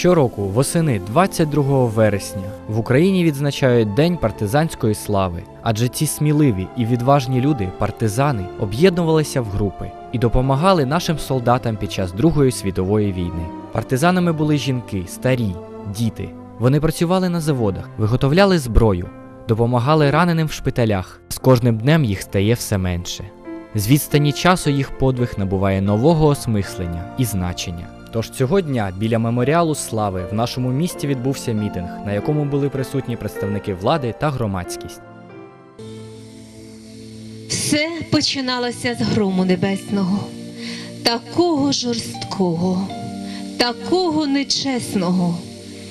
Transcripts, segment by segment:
Щороку, восени 22 вересня, в Україні відзначають День партизанської слави, адже ці сміливі і відважні люди, партизани, об'єднувалися в групи і допомагали нашим солдатам під час Другої світової війни. Партизанами були жінки, старі, діти. Вони працювали на заводах, виготовляли зброю, допомагали раненим в шпиталях. З кожним днем їх стає все менше. З відстані часу їх подвиг набуває нового осмислення і значення. Тож цього дня біля меморіалу слави в нашому місті відбувся мітинг, на якому були присутні представники влади та громадськість. Все починалося з грому небесного, такого жорсткого, такого нечесного,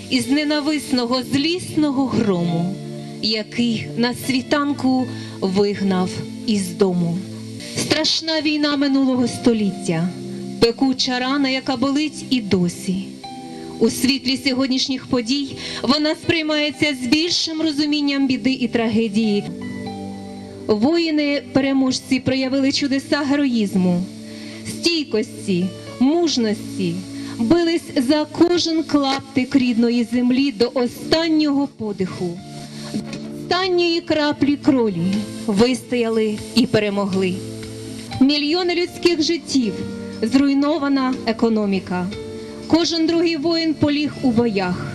із ненависного злісного грому, який на світанку вигнав із дому. Страшна війна минулого століття, пекуча рана, яка болить і досі. У світлі сьогоднішніх подій вона сприймається з більшим розумінням біди і трагедії, Воїни-переможці проявили чудеса героїзму, стійкості, мужності, бились за кожен клаптик рідної землі до останнього подиху, до останньої краплі кролі вистояли і перемогли. Мільйони людських життів, зруйнована економіка. Кожен другий воїн поліг у боях.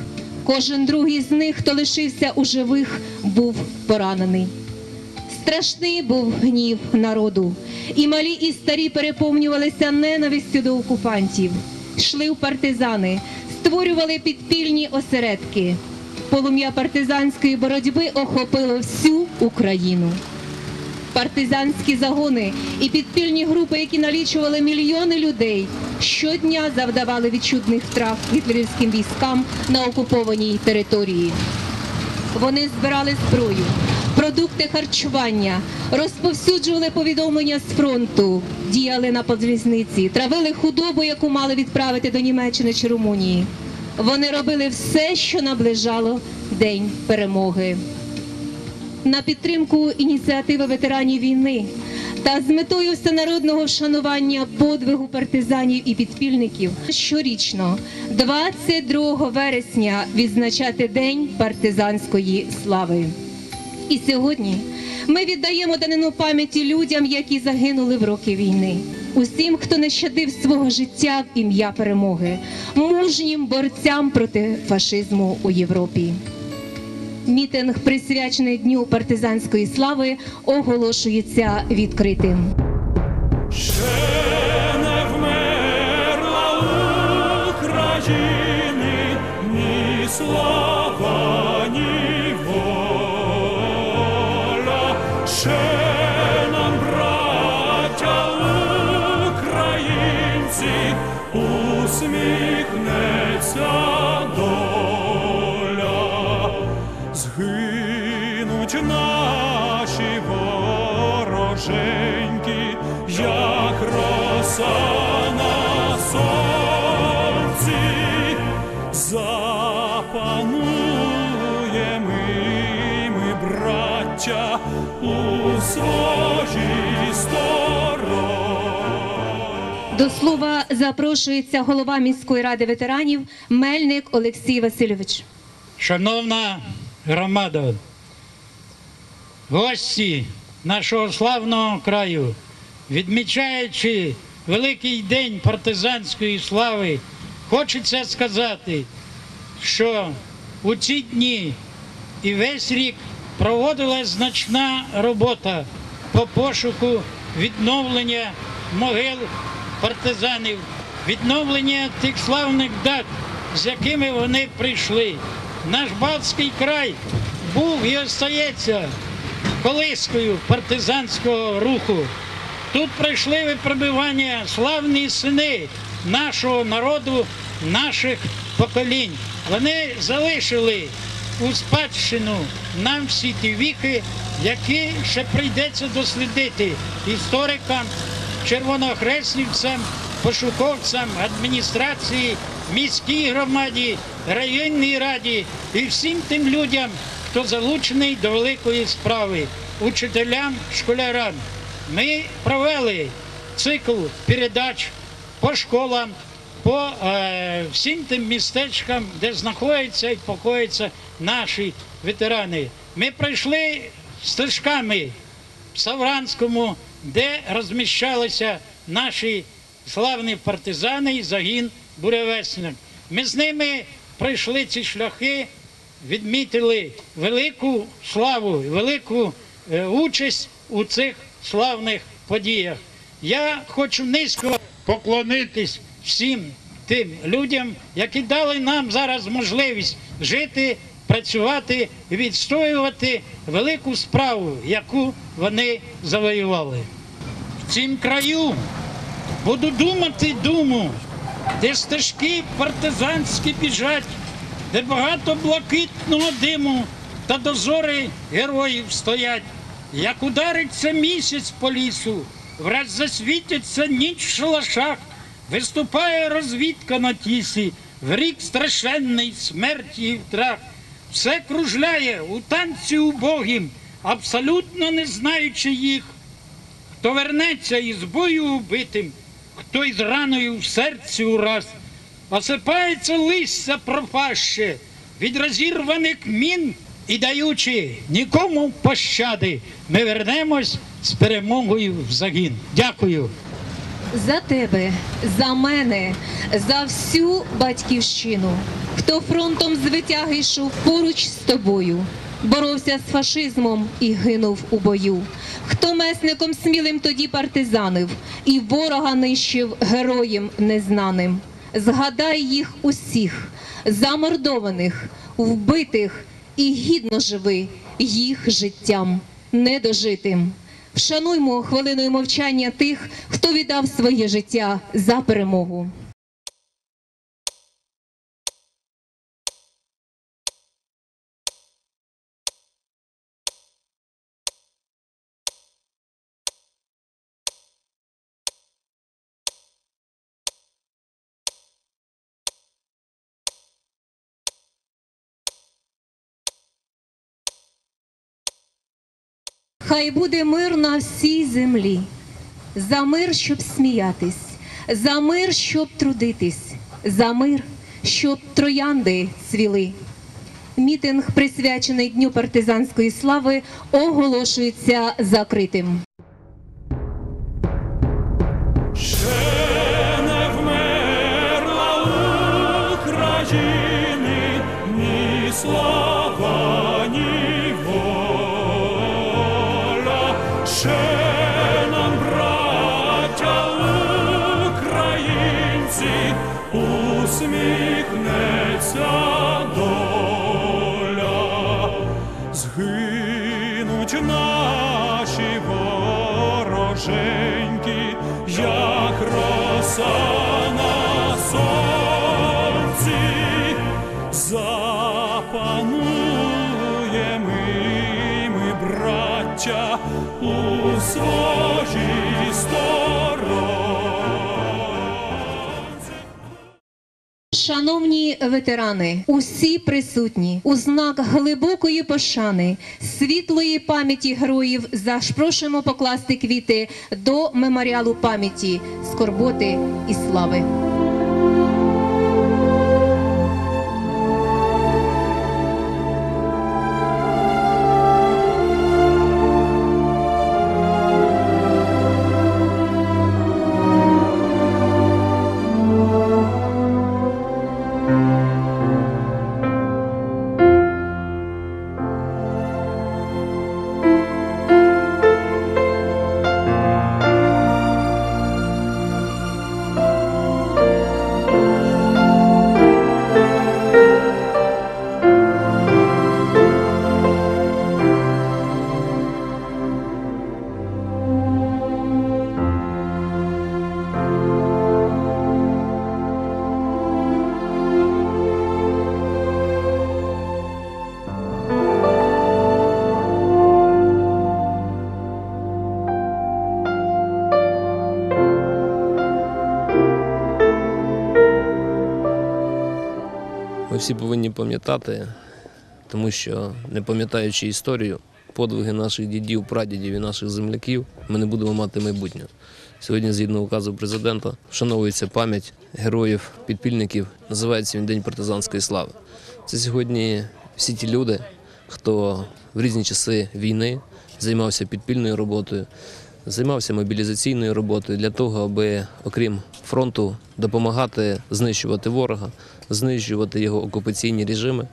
Кожен другий з них, хто лишився у живих, був поранений. Страшний був гнів народу, і малі, і старі переповнювалися ненавистю до окупантів, йшли в партизани, створювали підпільні осередки. Полум'я партизанської боротьби охопило всю Україну. Партизанські загони і підпільні групи, які налічували мільйони людей, щодня завдавали відчутних втрат гітлерівським військам на окупованій території. Вони збирали зброю, продукти харчування, розповсюджували повідомлення з фронту, діяли на подзвізниці, травили худобу, яку мали відправити до Німеччини чи Румунії. Вони робили все, що наближало День перемоги. На підтримку ініціативи ветеранів війни та з метою всенародного вшанування подвигу партизанів і підпільників щорічно, 22 вересня, відзначати День партизанської слави. І сьогодні ми віддаємо данину пам'яті людям, які загинули в роки війни, усім, хто не щадив свого життя в ім'я перемоги, мужнім борцям проти фашизму у Європі. Мітинг, присвячений Дню партизанської слави, оголошується відкритим. Слава, ні воля. Ще нам, браття українці, усміхнеться браття, у своїй стороні. До слова запрошується голова міської ради ветеранів Мельник Олексій Васильович. Шановна громада, гості нашого славного краю, відмічаючи великий день партизанської слави, хочеться сказати, що у ці дні і весь рік проводилась значна робота по пошуку відновлення могил партизанів, відновлення тих славних дат, з якими вони прийшли. Наш Балтський край був і остається колискою партизанського руху. Тут пройшли випробування славні сини нашого народу, наших поколінь. Вони залишили у спадщину нам всі ті віхи, які ще прийдеться дослідити історикам, червонохреснівцям, пошуковцям, адміністрації, міській громаді, районній раді і всім тим людям, хто залучений до великої справи, учителям, школярам. Ми провели цикл передач по школам, по е, всім тим містечкам, де знаходяться і покояться наші ветерани. Ми пройшли стежками в Савранському, де розміщалися наші славні партизани і загін буревесник. Ми з ними пройшли ці шляхи, відмітили велику славу, велику е, участь у цих славних подіях. Я хочу низько поклонитись всім тим людям, які дали нам зараз можливість жити, працювати і відстоювати велику справу, яку вони завоювали. В цім краю буду думати думу, де стежки партизанські біжать, де багато блакитного диму та дозори героїв стоять. Як удариться місяць по лісу, враз засвітиться ніч в шалашах, виступає розвідка на тісі, в рік страшенний смерті і втрат. Все кружляє у танці убогім, абсолютно не знаючи їх. Хто вернеться із бою убитим, хто із раною в серці ураз, осипається листя пропаще від розірваних мін і даючи нікому пощади, ми вернемось з перемогою в загін. Дякую. За тебе, за мене, за всю батьківщину, хто фронтом з витяги йшов поруч з тобою, боровся з фашизмом і гинув у бою, хто месником смілим тоді партизанив і ворога нищив героєм незнаним. Згадай їх усіх, замордованих, вбитих і гідно живи їх життям недожитим. Вшануймо хвилиною мовчання тих, хто віддав своє життя за перемогу. Хай буде мир на всій землі, за мир, щоб сміятись, за мир, щоб трудитись, за мир, щоб троянди цвіли. Мітинг, присвячений Дню партизанської слави, оголошується закритим. Наші вороженьки, як роса на сонці, Шановні ветерани, усі присутні, у знак глибокої пошани, світлої пам'яті героїв, запрошуємо покласти квіти до меморіалу пам'яті, скорботи і слави. Всі повинні пам'ятати, тому що не пам'ятаючи історію, подвиги наших дідів, прадідів і наших земляків, ми не будемо мати майбутнього. Сьогодні, згідно указу президента, вшановується пам'ять героїв, підпільників. Називається він День партизанської слави. Це сьогодні всі ті люди, хто в різні часи війни займався підпільною роботою, займався мобілізаційною роботою для того, аби, окрім фронту, допомагати знищувати ворога, знищувати його окупаційні режими.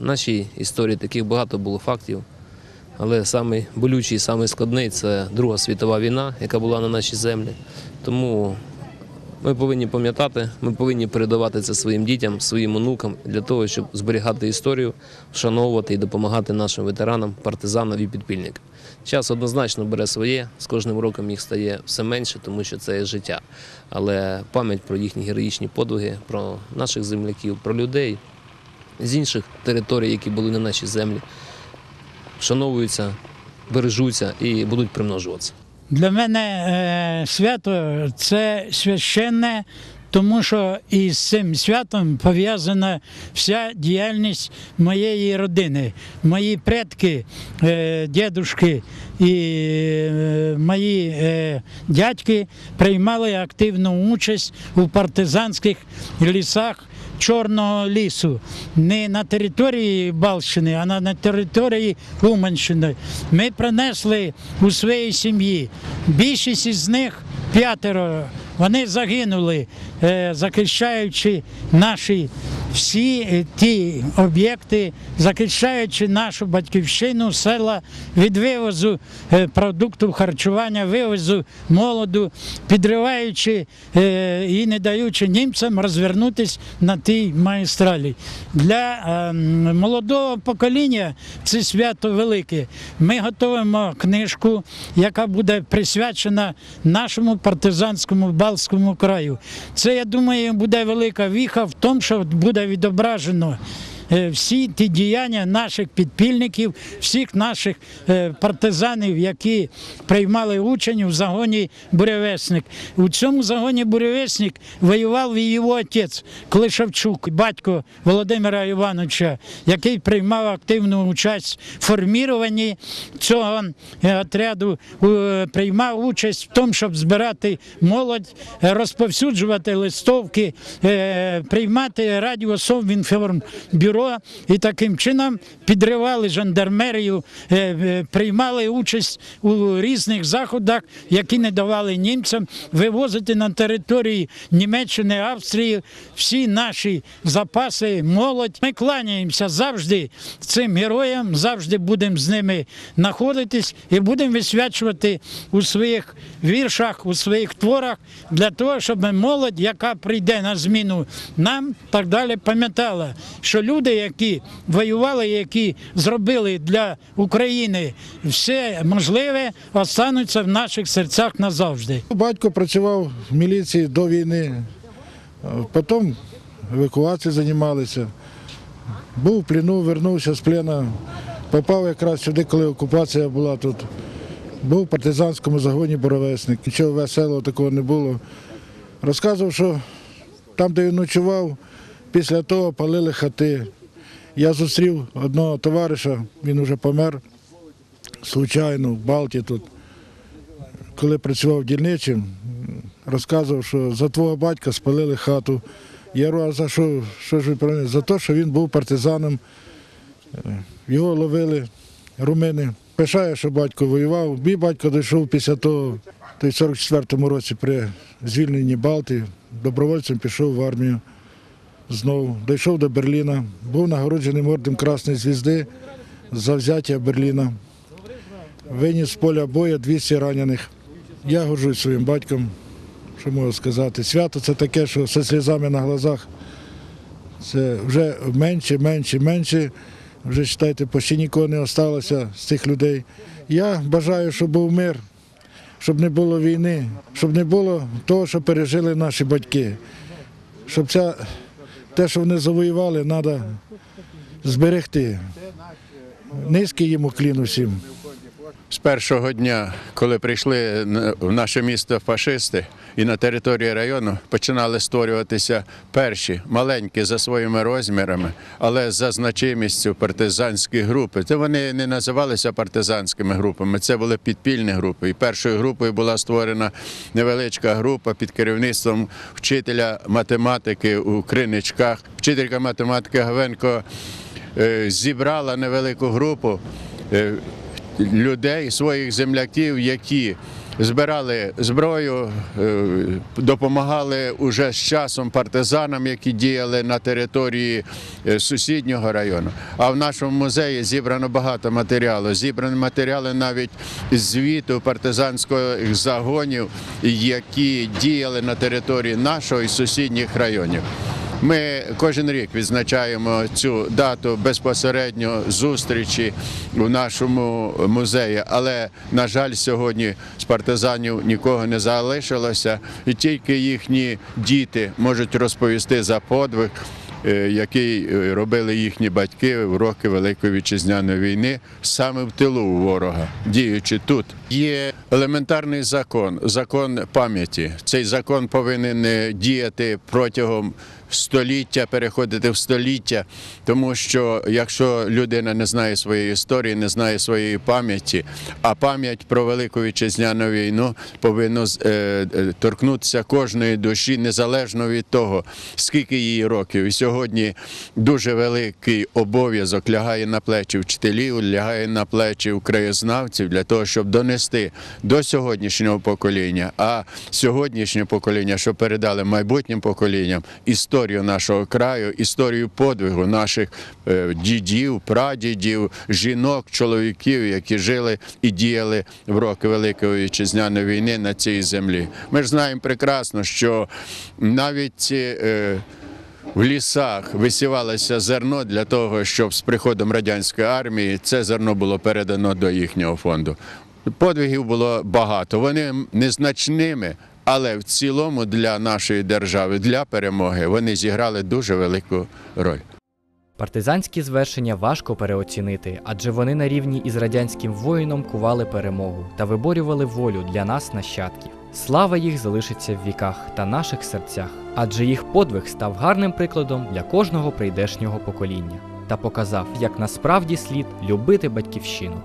В нашій історії таких багато було фактів. Але самий найскладний це Друга світова війна, яка була на нашій землі. Тому ми повинні пам'ятати, ми повинні передавати це своїм дітям, своїм онукам для того, щоб зберігати історію, вшановувати і допомагати нашим ветеранам, партизанам і підпільникам. Час однозначно бере своє, з кожним роком їх стає все менше, тому що це є життя. Але пам'ять про їхні героїчні подвиги, про наших земляків, про людей з інших територій, які були на нашій землі, вшановуються, бережуться і будуть примножуватися. Для мене е, свято це священне, тому що із цим святом пов'язана вся діяльність моєї родини. Мої предки, е, дідушки і е, мої дядьки приймали активну участь у партизанських лісах. Чорного лісу не на території Балщини, а на, території Уманщини. Ми принесли у своїй сім'ї. Більшість із них п'ятеро. Вони загинули, е, захищаючи наші всі е, ті об'єкти, захищаючи нашу батьківщину, села від вивозу е, продуктів харчування, вивозу молоду, підриваючи е, і не даючи німцям розвернутися на тій магістралі. Для молодого покоління це свято велике. Ми готуємо книжку, яка буде присвячена нашому партизанському Балтському краю. Це, я думаю, буде велика віха в тому, що буде відображено. Е, Всі ті діяння наших підпільників, всіх наших е, партизанів, які приймали учень в загоні Буревесник. У цьому загоні Буревесник воював і його отець Клишавчук, батько Володимира Івановича, який приймав активну участь в форміруванні цього е, отряду, приймав участь в тому, щоб збирати молодь, розповсюджувати листовки, приймати радіосовінформбюро і таким чином підривали жандармерію, е, е, приймали участь у різних заходах, які не давали німцям вивозити на території Німеччини, Австрії всі наші запаси, молодь. Ми кланяємося завжди цим героям, завжди будемо з ними знаходитись і будемо висвячувати у своїх віршах, у своїх творах для того, щоб молодь, яка прийде на зміну нам, так далі пам'ятала, що люди, які воювали, які зробили для України все можливе, остануться в наших серцях назавжди. Батько працював в міліції до війни, потім евакуацією займалися. Був в плену, вернувся з плена, попав якраз сюди, коли окупація була тут. Був в партизанському загоні Боровесник, нічого веселого такого не було. Розказував, що там, де він ночував, після того палили хати. Я зустрів одного товариша, він вже помер, случайно, в Балті тут коли працював дільничим, розказував, що за твого батька спалили хату. Я а за що, що ж ви про? За те, що він був партизаном. Його ловили румини. Пишаю, що батько воював. Мій батько дійшов після того, то в 44-му році при звільненні Балти, добровольцем пішов в армію знову. Дійшов до Берліна, був нагороджений орден Красної звізди за взяття Берліна. Виніс з поля бою 200 ранених. Я горжусь своїм батьком, що можу сказати. Свято це таке, що зі сльозами на глазах. Це вже менше, менше, менше. Вже вважайте, почти нікого не залишилося з цих людей. Я бажаю, щоб був мир, щоб не було війни, щоб не було того, що пережили наші батьки. Щоб ця, те, що вони завоювали, треба зберегти. Низький йому клін усім. З першого дня, коли прийшли в наше місто фашисти і на території району починали створюватися перші маленькі за своїми розмірами, але за значимістю партизанські групи. Це вони не називалися партизанськими групами, це були підпільні групи. І першою групою була створена невеличка група під керівництвом вчителя математики у Криничках. Вчителька математики Гавенко е, зібрала невелику групу. Людей, своїх земляків, які збирали зброю, е, допомагали уже з часом партизанам, які діяли на території е, сусіднього району. А в нашому музеї зібрано багато матеріалу. Зібрані матеріали навіть звіту партизанських загонів, які діяли на території нашого і сусідніх районів. Ми кожен рік відзначаємо цю дату безпосередньо зустрічі в нашому музеї. Але, на жаль, сьогодні з партизанів нікого не залишилося, і тільки їхні діти можуть розповісти за подвиг. е, Який е, робили їхні батьки в роки Великої вітчизняної війни саме в тилу у ворога, діючи тут. Є елементарний закон, закон пам'яті. Цей закон повинен е, діяти протягом століття, переходити в століття, тому що якщо людина не знає своєї історії, не знає своєї пам'яті, а пам'ять про Велику вітчизняну війну повинна е, е, торкнутися кожної душі, незалежно від того, скільки їй років. І сьогодні дуже великий обов'язок лягає на плечі вчителів, лягає на плечі краєзнавців для того, щоб донести до сьогоднішнього покоління, а сьогоднішнє покоління, щоб передали майбутнім поколінням історію нашого краю, історію подвигу наших е, дідів, прадідів, жінок, чоловіків, які жили і діяли в роки Великої вітчизняної війни на цій землі. Ми ж знаємо прекрасно, що навіть е, в лісах висівалося зерно для того, щоб з приходом радянської армії це зерно було передано до їхнього фонду. Подвигів було багато. Вони незначними, але в цілому для нашої держави, для перемоги, вони зіграли дуже велику роль. Партизанські звершення важко переоцінити, адже вони на рівні із радянським воїном кували перемогу та виборювали волю для нас, нащадків. Слава їх залишиться в віках та наших серцях, адже їх подвиг став гарним прикладом для кожного прийдешнього покоління та показав, як насправді слід любити батьківщину.